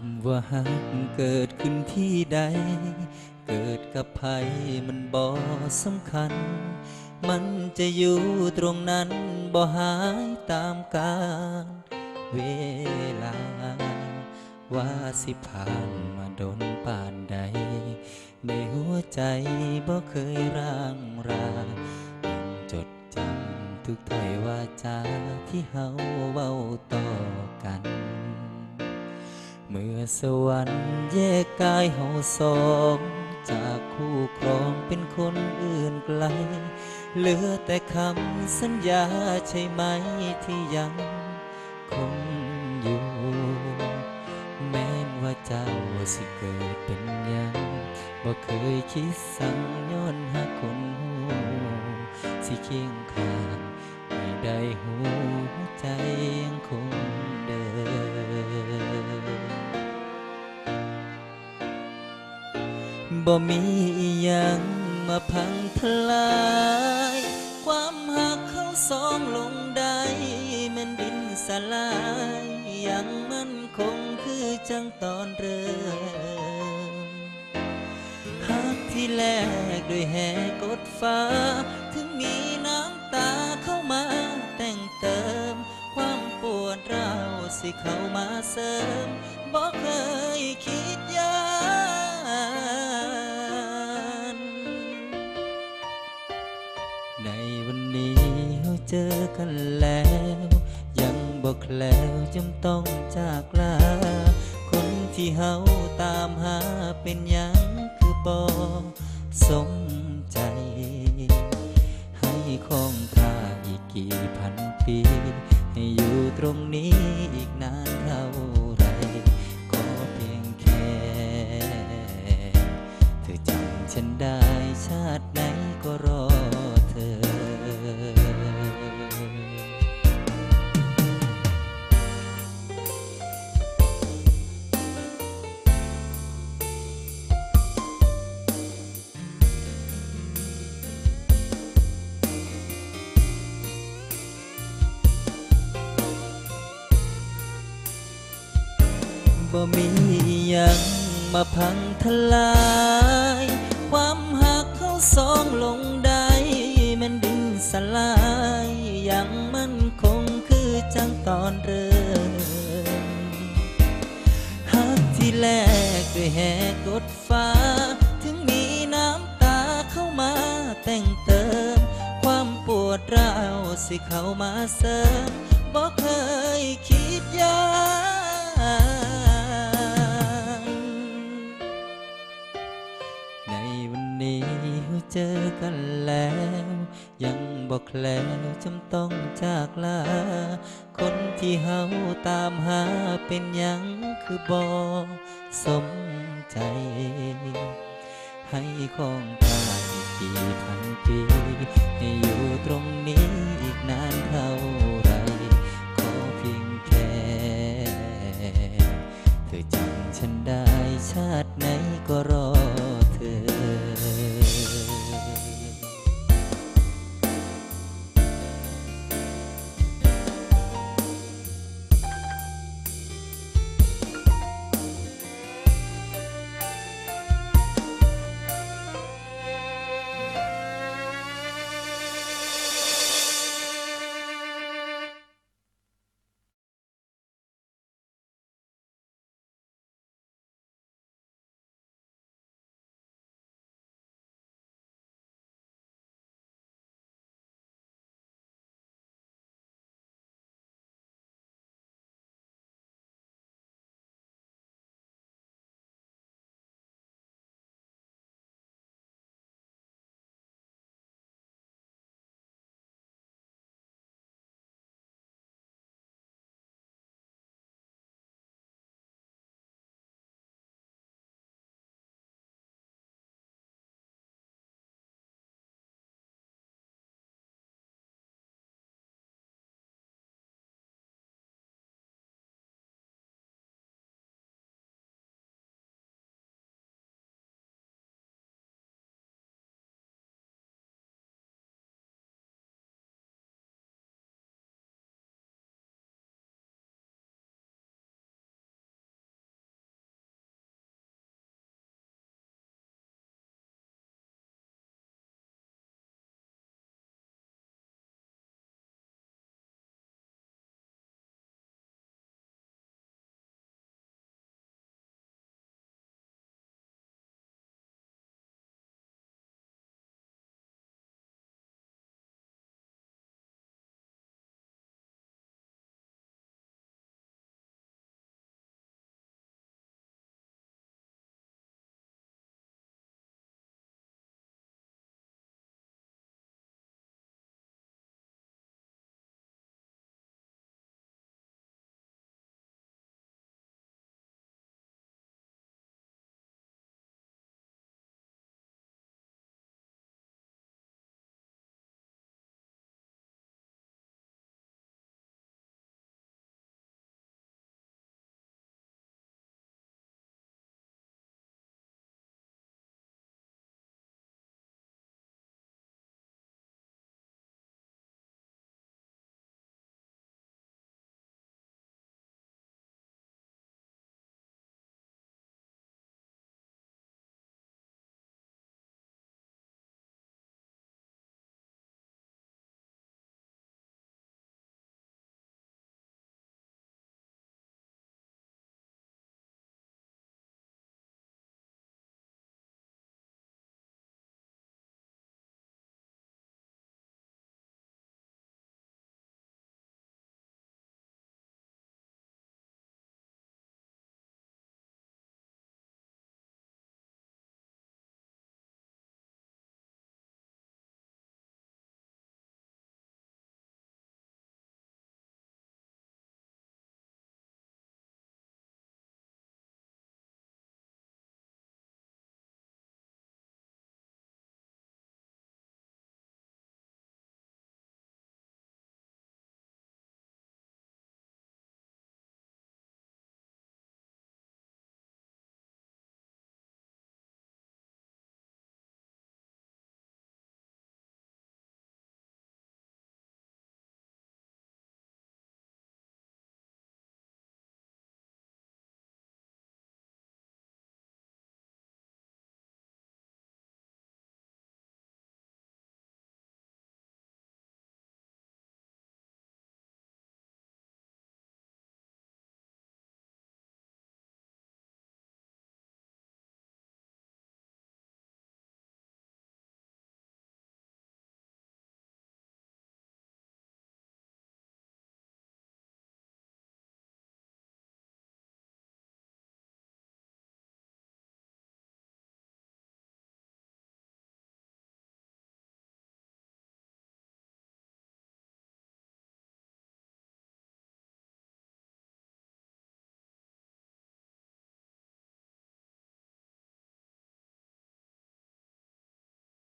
ำว่าหักเกิดขึ้นที่ใด เกิดกับใครมันบ่สำคัญ มันจะอยู่ตรงนั้นบ่หายตามกาลเวลา ว่าสิผ่านมาโดนป่านใด ในหัวใจบ่เคยร่างรายังจดจำทุกถ้อยวาจาที่เฮาเว้าต่อกัน เมื่อสวรรค์แยกกายเฮาสองจากคู่ครองเป็นคนอื่นไกล เหลือแต่คำสัญญาใช่ไหมที่ยังคงอยู่ แม้นว่าเจ้าสิเกิดเป็นยังบ่เคยคิดสั่งย้อนหาคนหูสิเคียงข้างให้ได้หูใจยังคงเดิม บ่มีอิหยังมาพังทลาย ความหักเขาสองลงได้แมันดินสลายยังมันคงคือจังตอนเริ่มหักที่แลกด้วยแหกดฟ้า ถึงมีน้ำตาเข้ามาแต่งเติม ความปวดร้าวสิเข้ามาเสริมบ่เคยคิด ในวันนี้เราเจอกันแล้ว ยังบอกแล้วจำต้องจากลา คนที่เฮาตามหาเป็นยังคือบ่สมใจ ให้คงค่าอีกกี่พันปี ให้อยู่ตรงนี้อีกนานเท่าไรขอเพียงแค่ เธอจำฉันได้ชาติไหนก็รอ บ่มียังมาพังทลาย ความหักเขาสองลงได้มันดินสลายอย่างมันคงคือจังตอนเริ่มหักที่แลกด้วยแหกดฟ้า ถึงมีน้ำตาเข้ามาแต่งเติม ความปวดร้าวสิเข้ามาเสริมบ่เคย แล้วจำต้องจากลา คนที่เฮาตามหาเป็นยังคือบอสมใจ ให้ของตายกี่พันปี ให้อยู่ตรงนี้อีกนานเท่าไร ขอเพียงแค่ เธอจำฉันได้ชาติไหนก็รอ